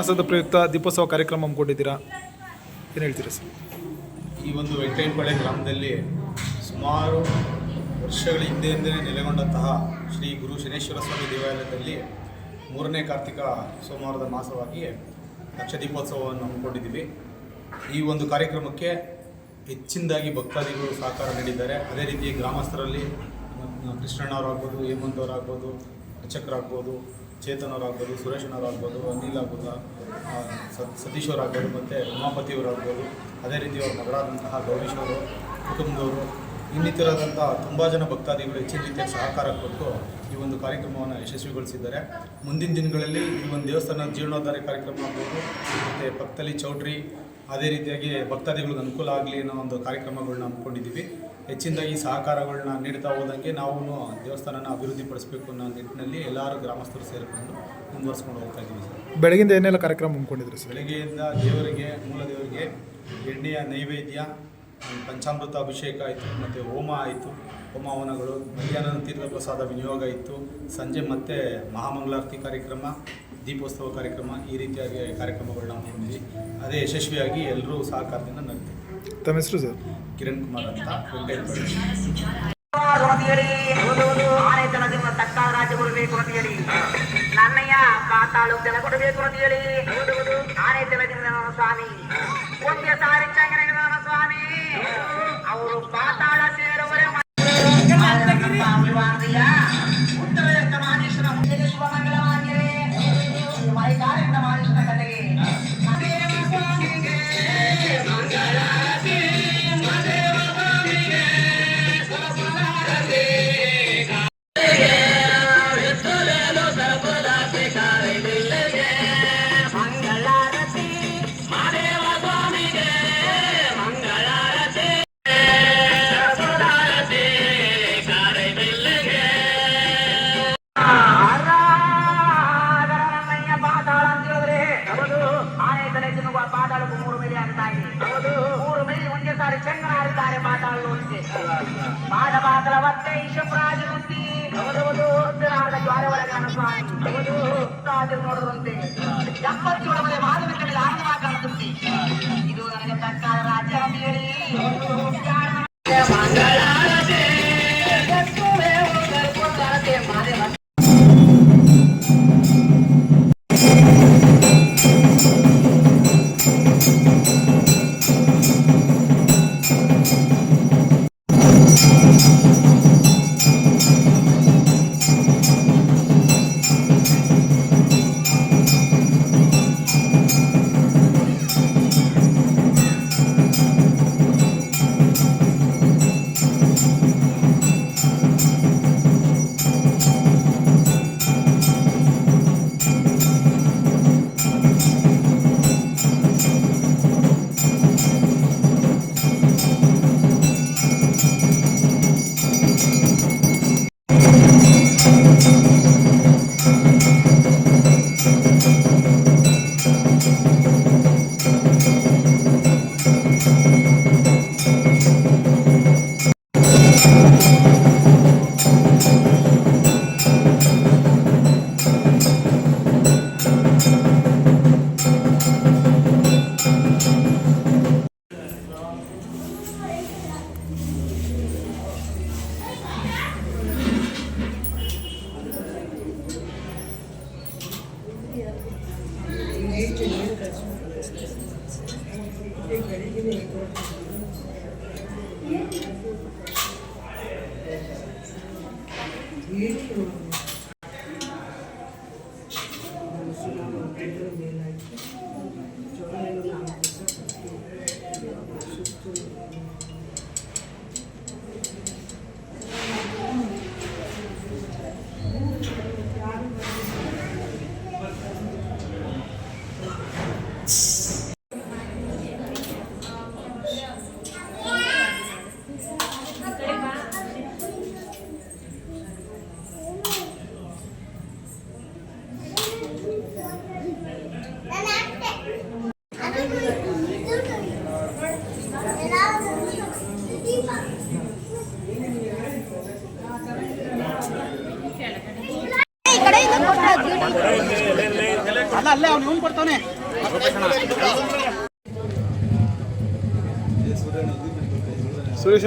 ಮಾಸದ ಪ್ರಯುಕ್ತ ದೀಪೋತ್ಸವ ಕಾರ್ಯಕ್ರಮ ಹಮ್ಮಿಕೊಂಡಿದ್ದೀರಾ? ಏನು ಹೇಳ್ತೀರಾ ಸರ್? ಈ ಒಂದು ವೆಂಕಟೇನಪಾಳ್ಯ ಗ್ರಾಮದಲ್ಲಿ ಸುಮಾರು ವರ್ಷಗಳ ಹಿಂದೆಯಿಂದಲೇ ನೆಲೆಗೊಂಡಂತಹ ಶ್ರೀ ಗುರು ಶನೇಶ್ವರ ಸ್ವಾಮಿ ದೇವಾಲಯದಲ್ಲಿ ಮೂರನೇ ಕಾರ್ತಿಕ ಸೋಮವಾರದ ಮಾಸವಾಗಿ ಲಕ್ಷ ದೀಪೋತ್ಸವವನ್ನು ಹಮ್ಮಿಕೊಂಡಿದ್ದೀವಿ. ಈ ಒಂದು ಕಾರ್ಯಕ್ರಮಕ್ಕೆ ಹೆಚ್ಚಿನದಾಗಿ ಭಕ್ತಾದಿಗಳು ಸಹಕಾರ ನೀಡಿದ್ದಾರೆ. ಅದೇ ರೀತಿ ಗ್ರಾಮಸ್ಥರಲ್ಲಿ ಕೃಷ್ಣಣ್ಣವರಾಗ್ಬೋದು ಹೇಮಂತ್ ಅವರಾಗ್ಬೋದು ಅರ್ಚಕರಾಗ್ಬೋದು ಚೇತನ್ ಅವರಾಗ್ಬೋದು ಸುರೇಶ್ ಅವರಾಗ್ಬೋದು ಅನಿಲ್ ಆಗ್ಬೋದು ಆ, ಸ- ಸತೀಶ್ ಅವರಾಗ್ಬೋದು ಮತ್ತು ಅವರಾಗ್ಬೋದು ಅದೇ ರೀತಿ ಅವ್ರ ಮಗಳಾದಂತಹ ಗೌರೀಶ್ ಅವರು ಕುಟುಂಬದವರು ಇನ್ನಿತರದಂಥ ತುಂಬ ಜನ ಭಕ್ತಾದಿಗಳು ಹೆಚ್ಚಿನ ರೀತಿಯ ಸಹಕಾರ ಕೊಟ್ಟು ಈ ಒಂದು ಕಾರ್ಯಕ್ರಮವನ್ನು ಯಶಸ್ವಿಗೊಳಿಸಿದ್ದಾರೆ. ಮುಂದಿನ ದಿನಗಳಲ್ಲಿ ಈ ಒಂದು ದೇವಸ್ಥಾನ ಜೀರ್ಣೋದ್ಧಾರ ಕಾರ್ಯಕ್ರಮ ಆಗ್ಬೋದು ಮತ್ತು ಭಕ್ತಲಿ ಚೌಟ್ರಿ ಅದೇ ರೀತಿಯಾಗಿ ಭಕ್ತಾದಿಗಳಿಗೆ ಅನುಕೂಲ ಆಗಲಿ ಅನ್ನೋ ಒಂದು ಕಾರ್ಯಕ್ರಮಗಳನ್ನ ಹಮ್ಮಿಕೊಂಡಿದ್ದೀವಿ. ಹೆಚ್ಚಿನದಾಗಿ ಸಹಕಾರಗಳನ್ನ ನೀಡ್ತಾ ಹೋದಂಗೆ ನಾವು ದೇವಸ್ಥಾನನ ಅಭಿವೃದ್ಧಿಪಡಿಸಬೇಕು ಅನ್ನೋ ನಿಟ್ಟಿನಲ್ಲಿ ಎಲ್ಲರೂ ಗ್ರಾಮಸ್ಥರು ಸೇರಿಕೊಂಡು ಮುಂದುವರಿಸ್ಕೊಂಡು ಹೋಗ್ತಾ ಇದ್ದೀವಿ ಸರ್. ಬೆಳಗಿಂದ ಏನೆಲ್ಲ ಕಾರ್ಯಕ್ರಮ ಹಮ್ಮಿಕೊಂಡಿದ್ರಿ ಸರ್? ಬೆಳಗ್ಗೆಯಿಂದ ದೇವರಿಗೆ ಮೂಲ ದೇವರಿಗೆ ಎಣ್ಣೆಯ ನೈವೇದ್ಯ ಪಂಚಾಮೃತ ಅಭಿಷೇಕ ಆಯಿತು ಮತ್ತು ಹೋಮ ಆಯಿತು ಹೋಮ ಹವನಗಳು ಮಧ್ಯಾಹ್ನ ತೀರ್ಥ ಪ್ರಸಾದ ವಿನಿಯೋಗ ಇತ್ತು ಸಂಜೆ ಮತ್ತೆ ಮಹಾಮಂಗಳಾರತಿ ಕಾರ್ಯಕ್ರಮ ದೀಪೋತ್ಸವ ಕಾರ್ಯಕ್ರಮ ಈ ರೀತಿಯಾಗಿ ಕಾರ್ಯಕ್ರಮಗಳನ್ನ ಹೊಂದಿದ್ವಿ ಅದೇ ಯಶಸ್ವಿಯಾಗಿ ಎಲ್ಲರೂ ಸಹಕಾರದಿಂದ ನಡೆದಿದೆ ತಮ್ಮ ಹೆಸರು ಸರ್ ಕಿರಣ್ ಕುಮಾರ್ ಅಂತ ವೆಂಕಟೇಶ್ವರ ಹೇಳಿ ಆನೆ ಜನ ತಕ್ಕ ರಾಜ್ಯ ಕೊಡಬೇಕು ಅಂತ ಹೇಳಿ ನನ್ನಯ್ಯ ಪಾತಾಳು ಜನ ಕೊಡಬೇಕು ಅಂತ ಹೇಳಿ ಆನೆ ಜಲದಿಂದ ನನ್ನ ಸ್ವಾಮಿ ಒಂದೇ ಸಾರಿ ಚಂಗನಿಗೆ ನನ್ನ ಸ್ವಾಮಿ ಅವರು ಪಾತಾಳ ಸಾರಿ ಚಂಗನ ಆಡಿದ್ದಾರೆ ಪಾತಾಳ ನೋಡಿಗೆ ಪಾದ ಪಾತಲ ಮತ್ತೆ ಈಶಪ್ರಾಜ ಬುದ್ಧಿ ಹೌದು ಹೌದು ಉತ್ತರಾರ್ಧ ಜ್ವಾರ ಒಳಗಾನ ಸ್ವಾಮಿ ಹೌದು ತಾಜರು ನೋಡುವಂತೆ ಎಪ್ಪತ್ತೇಳು ಮನೆ ಮಾಧವ ಕಡೆ ಆರಂಭ ಕಾಣುತ್ತೆ ಇದು ನನಗೆ ತಕ್ಕ ರಾಜ್ಯ ಅಂತ ಹೇಳಿ Obrigada. ಅಲ್ಲೇ ಅವ್ನು ಇವನು ಕೊಡ್ತಾನೆ ಸುರೇಶ್